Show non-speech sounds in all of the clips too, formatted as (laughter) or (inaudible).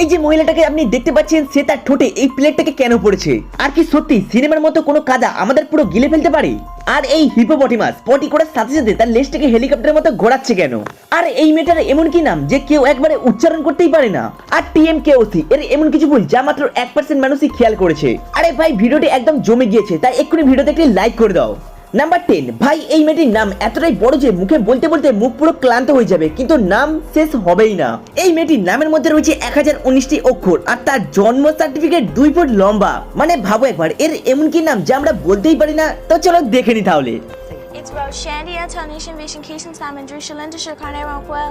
এই যে মহিলাটাকে আপনি দেখতে পাচ্ছেন, সে তার ঠোঁটে এই প্লেটটাকে কেন পড়েছে? আর কি সত্যি, সিনেমার মতো কোনো কাদা আমাদের পুরো গিলে ফেলতে পারে? আর এই হিপোপটিমাস পটি করার সাথে সাথে তার লেজটাকে হেলিকপ্টারের মতো ঘোরাচ্ছে কেন? আর এই মেয়েটার এমন কি নাম যে কেউ একবারে উচ্চারণ করতেই পারে না? আর টিএম কেওসি এর এমন কিছু ভুল যা মাত্র এক পার্সেন্ট মানুষই খেয়াল করেছে। আরে ভাই, ভিডিওটি একদম জমে গিয়েছে, তাই এক্ষুনি ভিডিওতে একটি লাইক করে দাও। নাম্বার টেন ভাই এই মেয়েটির নাম এতটাই বড় যে মুখে বলতে বলতে মুখ পুরো ক্লান্ত হয়ে যাবে কিন্তু নাম শেষ হবেই না। এই মেয়েটির নামের মধ্যে রয়েছে এক হাজার উনিশটি অক্ষর আর তার জন্ম সার্টিফিকেট দুই ফুট লম্বা। মানে ভাবো একবার এর এমন কি নাম যা আমরা বলতেই পারি না? তো চলো দেখে নি তাহলে। It's Roshandia, Tanisha, Vision, Keishan, Simon, Drew, Shalinda, Shakane, Ronquel,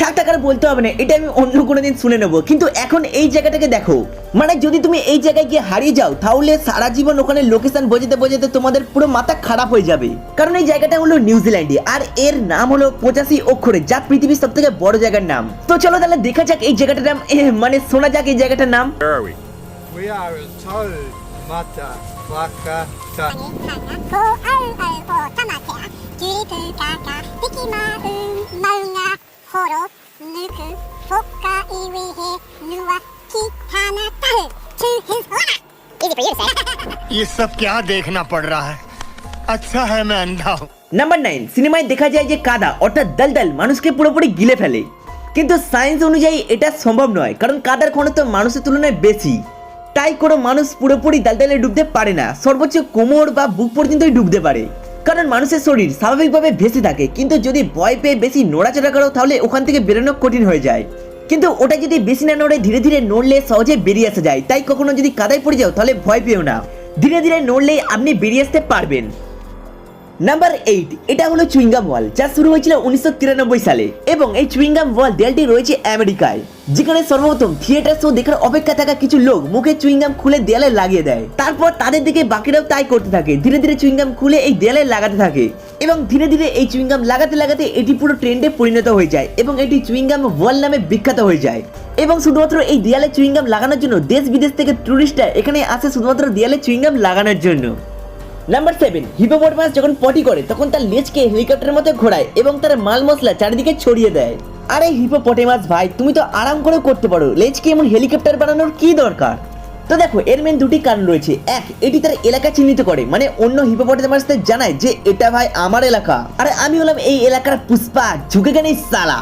থাক থাক আর বলতে হবে না এটা আমি অন্য কোনো দিন শুনে নেব। কিন্তু এখন এই জায়গাটাকে দেখো। মানে যদি তুমি এই জায়গায় গিয়ে হারিয়ে যাও তাহলে সারা জীবন ওখানে লোকেশন বোঝাতে বোঝাতে তোমাদের পুরো মাথা খারাপ হয়ে যাবে। কারণ এই জায়গাটা হলো নিউজিল্যান্ডে আর এর নাম হলো পঁচাশি অক্ষরে যা পৃথিবীর সব থেকে বড় জায়গার নাম। তো চলো তাহলে দেখা যাক এই জায়গাটার নাম মানে শোনা যাক এই জায়গাটার নাম। We? Are a total. told motherfucker こうあうあうおたまてあキュリプカカテキマウンマウンガホロヌクフォッカイウィヘヌワキタナタウトゥヒスワナ Easy for you to say. (laughs) ये सब क्या देखना पड़ रहा है अच्छा है मैं अंधा हूँ নাম্বার নাইন সিনেমায় দেখা যায় যে কাদা অর্থাৎ দলদল মানুষকে পুরোপুরি গিলে ফেলে কিন্তু সায়েন্স অনুযায়ী এটা সম্ভব নয় কারণ কাদার ঘনত্ব মানুষের তুলনায় বেশি তাই কোনো মানুষ পুরোপুরি দালদালে ডুবতে পারে না। সর্বোচ্চ কোমর বা বুক পর্যন্তই ডুবতে পারে। কারণ মানুষের শরীর স্বাভাবিকভাবে ভেসে থাকে। কিন্তু যদি ভয় পেয়ে বেশি নড়াচড়া করো, তাহলে ওখান থেকে বেরোনো কঠিন হয়ে যায়। কিন্তু ওটা যদি বেশি না নড়ে, ধীরে ধীরে নড়লে সহজে বেরিয়ে আসা যায়। তাই কখনো যদি কাদায় পড়ে যাও, তাহলে ভয় পেও না। ধীরে ধীরে নড়লেই আপনি বেরিয়ে আসতে পারবেন। নাম্বার এইট এটা হলো চুইংগাম ওয়াল, যা শুরু হয়েছিল উনিশশো তিরানব্বই সালে। এবং এই চুইংগাম ওয়াল দেয়ালটি রয়েছে আমেরিকায়, যেখানে সর্বপ্রথম থিয়েটার শো দেখার অপেক্ষা থাকা কিছু লোক মুখে চুইংগাম খুলে দেয়ালে লাগিয়ে দেয়। তারপর তাদের দিকে বাকিরাও তাই করতে থাকে, ধীরে ধীরে চুইংগাম খুলে এই দেয়ালে লাগাতে থাকে। এবং ধীরে ধীরে এই চুইংগাম লাগাতে লাগাতে এটি পুরো ট্রেন্ডে পরিণত হয়ে যায় এবং এটি চুইংগাম ওয়াল নামে বিখ্যাত হয়ে যায়। এবং শুধুমাত্র এই দেয়ালে চুইংগাম লাগানোর জন্য দেশ বিদেশ থেকে টুরিস্টরা এখানে আসে শুধুমাত্র দেয়ালে চুইংগাম লাগানোর জন্য। নাম্বার সেভেন হিপোপটমাস যখন পটি করে, তখন তার লেজকে হেলিকপ্টারের মতো ঘোরায় এবং তার মাল মশলা চারিদিকে ছড়িয়ে দেয়। আরে হিপোপটেমাস ভাই, তুমি তো আরাম করে করতে পারো। লেজকে এমন হেলিকপ্টার বানানোর কি দরকার? তো দেখো, এর মেন দুটি কারণ রয়েছে। এক, এটি তার এলাকা চিহ্নিত করে মানে অন্য হিপোপটেমাসদের জানায় যে, এটা ভাই আমার এলাকা। আরে আমি হলাম এই এলাকার পুষ্পা ঝুঁকে গেলে সালা।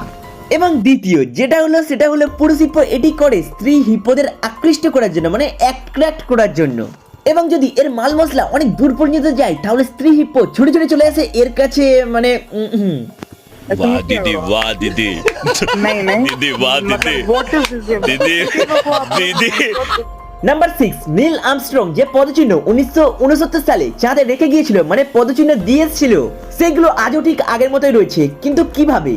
এবং দ্বিতীয়, যেটা হলো, সেটা হলো পুরুষ হিপ্পো এটি করে স্ত্রী হিপ্পোদের আকৃষ্ট করার জন্য মানে অ্যাট্রাক্ট করার জন্য। এবং যদি এর মাল মশলা অনেক দূর পর্যন্ত যায় তাহলে স্ত্রী হিপ্পো ছুটে ছুটে চলে আসে এর কাছে মানে উম, হুম। वाह दीदी वाह दीदी दीदी वाह दीदी दीदी दीदी নাম্বার সিক্স নীল আর্মস্ট্রং যে পদচিহ্ন উনিশশো উনসত্তর সালে চাঁদে রেখে গিয়েছিল মানে পদচিহ্ন দিয়েছিল সেগুলো আজও ঠিক আগের মতোই রয়েছে কিন্তু কিভাবে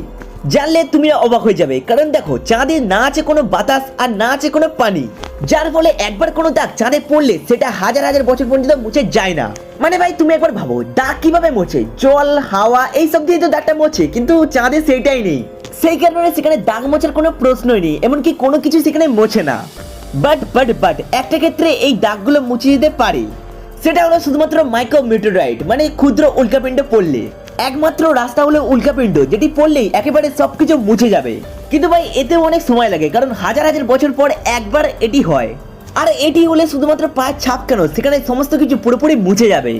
জানলে তুমি অবাক হয়ে যাবে। কারণ দেখো, চাঁদে না আছে কোনো বাতাস আর না আছে কোনো পানি। যার ফলে একবার কোনো দাগ চাঁদে পড়লে সেটা হাজার হাজার বছর পর্যন্ত মুছে যায় না। মানে ভাই, তুমি একবার ভাবো, দাগ কীভাবে মোছে? জল, হাওয়া, এইসব দিয়ে তো দাগটা মোছে, কিন্তু চাঁদে সেটাই নেই। সেই কারণে সেখানে দাগ মোছার কোনো প্রশ্নই নেই, এমনকি কোনো কিছু সেখানে মোছে না। বাট বাট বাট একটা ক্ষেত্রে এই দাগগুলো মুছে দিতে পারে। সেটা হলো শুধুমাত্র মাইক্রো মিটোরাইট মানে ক্ষুদ্র উল্কাপিণ্ড পড়লে। একমাত্র রাস্তা হলো উল্কাপিণ্ড যেটি পড়লেই একেবারে সবকিছু মুছে যাবে। কিন্তু ভাই, এতেও অনেক সময় লাগে, কারণ হাজার হাজার বছর পর একবার এটি হয়। আর এটি হলে শুধুমাত্র পায়ের ছাপ কেন? সেখানে সমস্ত কিছু পুরোপুরি মুছে যাবে।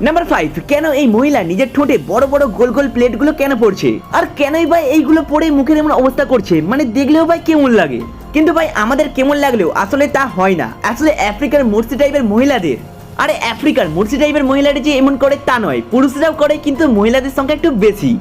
নাম্বার ফাইভ কেন এই মহিলা নিজের ঠোঁটে বড় বড় গোল গোল প্লেটগুলো কেন পড়ছে? আর কেনই ভাই এইগুলো পরে মুখের এমন অবস্থা করছে? মানে দেখলেও ভাই কেমন লাগে? কিন্তু ভাই, আমাদের কেমন লাগলেও আসলে তা হয় না। আসলে আফ্রিকার মুর্সি টাইপের মহিলাদের। আরে আফ্রিকার মুর্সি টাইপের মহিলারা যে এমন করে তা নয়, পুরুষরাও করে কিন্তু মহিলাদের সংখ্যা একটু বেশি।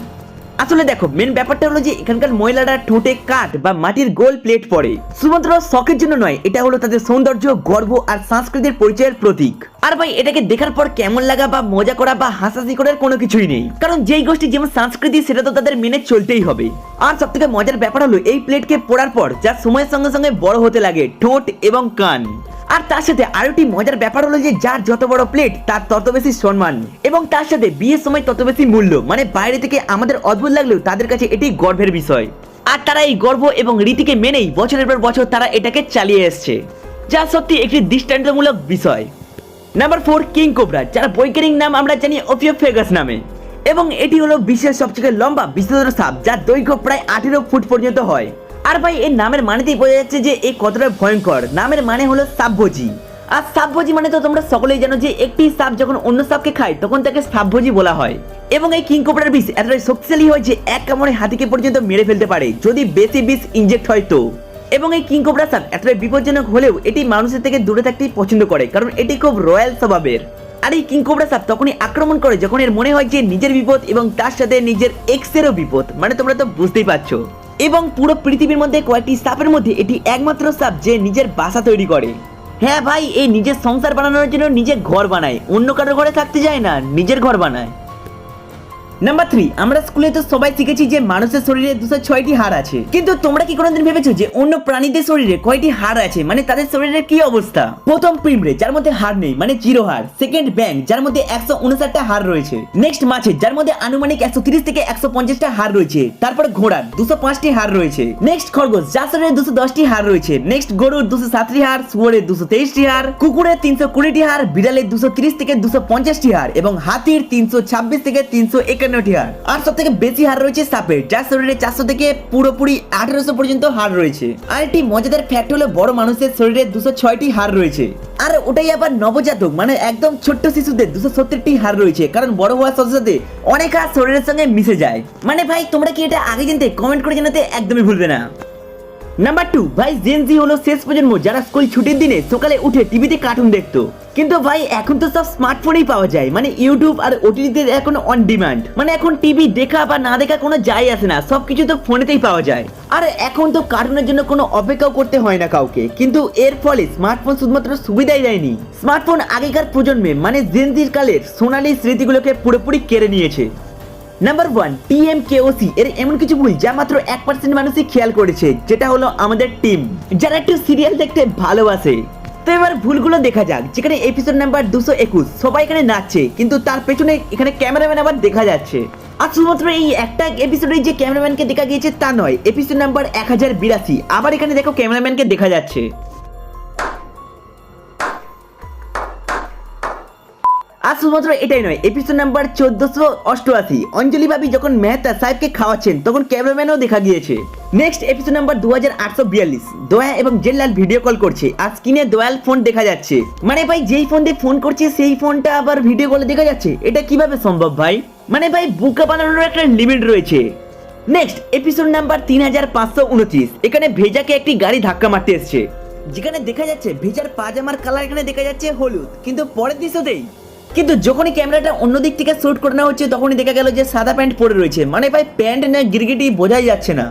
আসলে দেখো মেন ব্যাপারটা হলো যে এখানকার মহিলারা ঠোঁটে কাঠ বা মাটির গোল প্লেট পরে। শুধুমাত্র শখের জন্য নয়, এটা হলো তাদের সৌন্দর্য, গর্ব আর সংস্কৃতির পরিচয়ের প্রতীক। আর ভাই, এটাকে দেখার পর কেমন লাগা বা মজা করা বা হাসাহাসি করার কোনো কিছুই নেই। কারণ যেই গোষ্ঠী যেমন সংস্কৃতি, সেটা তো তাদের মেনে চলতেই হবে। আর সব থেকে মজার ব্যাপার হলো, এই প্লেটকে পড়ার পর যা সময়ের সঙ্গে সঙ্গে বড় হতে লাগে, ঠোঁট এবং কান। আর তার সাথে আরেকটি মজার ব্যাপার হলো যে, যার যত বড় প্লেট, তার তত বেশি সম্মান। এবং তার সাথে বিয়ের সময় তত বেশি মূল্য। মানে বাইরে থেকে আমাদের অদ্ভুত লাগলেও তাদের কাছে এটি গর্বের বিষয়। আর তারা এই গর্ব এবং রীতিকে মেনেই বছরের পর বছর তারা এটাকে চালিয়ে এসছে। যা সত্যি একটি দৃষ্টান্তমূলক বিষয়। নাম্বার ফোর কিং কোবরা যার বৈজ্ঞানিক নাম আমরা জানি ওপিওফেগাস নামে। এবং এটি হলো বিশ্বের সবথেকে লম্বা বিষধর সাপ, যার দৈর্ঘ্য প্রায় আঠেরো ফুট পর্যন্ত হয়। আর ভাই, এর নামের মানেতেই বোঝা যাচ্ছে যে এই কতটা ভয়ঙ্কর। নামের মানে হলো সাপভোজি। আর সাপভোজি মানে তো তোমরা সকলেই জানো যে একটি সাপ যখন অন্য সাপকে খায়, তখন তাকে সাপভোজি বলা হয়। এবং এই কিং কোবরার বিষ এতটাই শক্তিশালী হয় যে এক কামড়ে হাতিকে পর্যন্ত মেরে ফেলতে পারে, যদি বেশি বিষ ইনজেক্ট হয় তো। এবং এই কিং কোবরা সাপ এতটাই বিপজ্জনক হলেও এটি মানুষের থেকে দূরে থাকতেই পছন্দ করে, কারণ এটি খুব রয়্যাল স্বভাবের। আর এই কিং কোবরা সাপ তখনই আক্রমণ করে যখন এর মনে হয় যে নিজের বিপদ এবং তার সাথে নিজের এক্সেরও বিপদ মানে তোমরা তো বুঝতেই পারছ। এবং পুরো পৃথিবীর মধ্যে কয়েকটি সাপের মধ্যে এটি একমাত্র সাপ যে নিজের বাসা তৈরি করে। হ্যাঁ ভাই, এই নিজের সংসার বানানোর জন্য নিজের ঘর বানায়, অন্য কারোর ঘরে থাকতে যায় না, নিজের ঘর বানায়। নাম্বার থ্রি আমরা স্কুলে তো সবাই শিখেছি যে মানুষের শরীরে দুশো ছয়টি হাড় আছে। কিন্তু তোমরা কি কোনোদিন ভেবেছো যে অন্য প্রাণীদের শরীরে কয়টি হাড় আছে? মানে তাদের শরীরের কি অবস্থা? প্রথম পিঁমড়ে যার মধ্যে হাড় নেই মানে জিরো হাড়। সেকেন্ড ব্যাং যার মধ্যে একশো উনষাটটা হাড় রয়েছে। নেক্সট মাছের, যার মধ্যে আনুমানিক একশো তিরিশ থেকে একশো পঞ্চাশটা হাড় রয়েছে। তারপর ঘোড়ার, দুশো পাঁচটি হাড় রয়েছে। নেক্সট খরগোশ যার শরীরে দুশো দশটি হাড় রয়েছে। নেক্সট গরুর দুশো সাতটি হাড়, শুয়োরের দুশো তেইশটি হাড়, কুকুরের তিনশো কুড়িটি হাড়, বিড়ালের দুশো তিরিশ থেকে দুশো পঞ্চাশটি হাড় এবং হাতির তিনশো ছাব্বিশ থেকে তিনশো এক আর সব থেকে বেশি রয়েছে সাপের, যার শরীরে চারশো থেকে পুরোপুরি পর্যন্ত রয়েছে। আর একটি মজাদার ফ্যাক্ট হলো, বড় মানুষের শরীরে দুশো ছয়টি রয়েছে। আর ওটাই আবার নবজাতক মানে একদম ছোট্ট শিশুদের দুশো সত্তরটি রয়েছে, কারণ বড় হওয়ার সাথে সাথে অনেক হাড় শরীরের সঙ্গে মিশে যায়। মানে ভাই, তোমরা কি এটা আগে জানতে কমেন্ট করে জানাতে একদমই ভুলবে না। নাম্বার টু ভাই জেনজি হলো শেষ প্রজন্ম, যারা স্কুল ছুটির দিনে সকালে উঠে টিভিতে কার্টুন দেখতো। কিন্তু ভাই, এখন তো সব স্মার্টফোনেই পাওয়া যায়। মানে ইউটিউব আর ওটিটিতে এখন অন ডিমান্ড মানে এখন টিভি দেখা বা না দেখা কোনো যাই আসে না। সব কিছু তো ফোনেতেই পাওয়া যায়। আর এখন তো কার্টুনের জন্য কোনো অপেক্ষাও করতে হয় না কাউকে। কিন্তু এর ফলে স্মার্টফোন শুধুমাত্র সুবিধাই দেয়নি। স্মার্টফোন আগেকার প্রজন্মে মানে জেনজির কালের সোনালী স্মৃতিগুলোকে পুরোপুরি কেড়ে নিয়েছে। নাম্বার ওয়ান টিএমকেওসি এর এমন কিছু ভুল যা মাত্র এক পার্সেন্ট মানুষই খেয়াল করেছে, যেটা হলো আমাদের টিম যারা একটু সিরিয়াল দেখতে ভালোবাসে। তো এবার ভুলগুলো দেখা যাক। যেখানে এপিসোড নাম্বার দুশো একুশ, সবাই এখানে নাচছে, কিন্তু তার পেছনে এখানে ক্যামেরাম্যান আবার দেখা যাচ্ছে। আর শুধুমাত্র এই একটা এপিসোডে যে ক্যামেরাম্যানকে দেখা গিয়েছে তা নয় এপিসোড নাম্বার এক হাজার বিরাশি, আবার এখানে দেখো ক্যামেরাম্যানকে দেখা যাচ্ছে। আর শুধুমাত্র এটাই নয় এপিসোড নাম্বার চোদ্দশো অষ্টআশি। অঞ্জলি ভাবি যখন মেহতা সাহেবকে খাওয়াচ্ছেন, তখন ক্যামেরাম্যানও দেখা গিয়েছে। নেক্সট এপিসোড নাম্বার দু হাজার আটশো বিয়াল্লিশ। দয়া এবং জেল্লাল ভিডিও কল করছে। আর স্ক্রিনে দয়াল ফোন দেখা যাচ্ছে। মানে ভাই, যেই ফোন দিয়ে ফোন করছে, সেই ফোনটা আবার ভিডিও কলে দেখা যাচ্ছে। এটা কীভাবে সম্ভব ভাই? মানে ভাই, বুকা বানানোর একটা লিমিট রয়েছে। নেক্সট এপিসোড নাম্বার তিন হাজার পাঁচশো উনত্রিশ। এখানে ভেজাকে একটি গাড়ি ধাক্কা মারতে এসছে। যেখানে দেখা যাচ্ছে, ভেজার পাজামার কালার এখানে দেখা যাচ্ছে হলুদ। কিন্তু পরের দৃশ্যতেই কিন্তু যখনই ক্যামেরাটা অন্য দিক থেকে শ্যুট করে নেওয়া হচ্ছে তখনই দেখা গেল যে সাদা প্যান্ট পরে রয়েছে। মানে ভাই প্যান্ট না গিরগিটি বোঝাই যাচ্ছে না।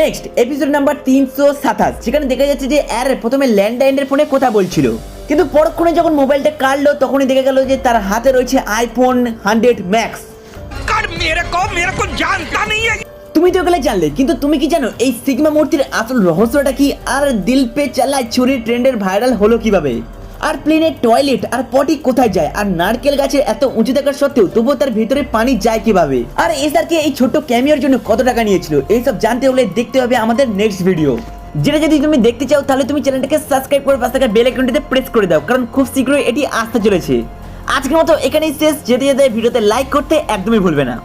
নেক্সট এপিসোড নাম্বার তিনশো সাতাশ। যেখানে দেখা যাচ্ছে যে এর প্রথমে ল্যান্ডলাইনের ফোনে কথা বলছিল। কিন্তু পরক্ষণে যখন মোবাইলটা কাটলো তখনই দেখা গেল যে তার হাতে রয়েছে আইফোন হান্ড্রেড ম্যাক্স তুমি তো এগুলো জানলে কিন্তু তুমি কি জানো এই সিগমা মূর্তির আসল রহস্যটা কি আর দিল পে চালায় ছুরি ট্রেন্ডের ভাইরাল হলো কীভাবে? আর প্লেনের টয়লেট আর পটি কোথায় যায়? আর নারকেল গাছের এত উঁচু থাকার সত্ত্বেও তবুও তার ভিতরে পানি যায় কীভাবে? আর এসারকে এই ছোট্ট ক্যামিওর জন্য কত টাকা নিয়েছিল? এইসব জানতে হলে দেখতে হবে আমাদের নেক্সট ভিডিও যেটা যদি তুমি দেখতে চাও, তাহলে তুমি চ্যানেলটাকে সাবস্ক্রাইব করে পাশে থাকা বেল আইকনটিতে প্রেস করে দাও, কারণ খুব শীঘ্রই এটি আসতে চলেছে। আজকের মতো এখানেই শেষ। যেতে যেতে ভিডিওতে লাইক করতে একদমই ভুলবে না।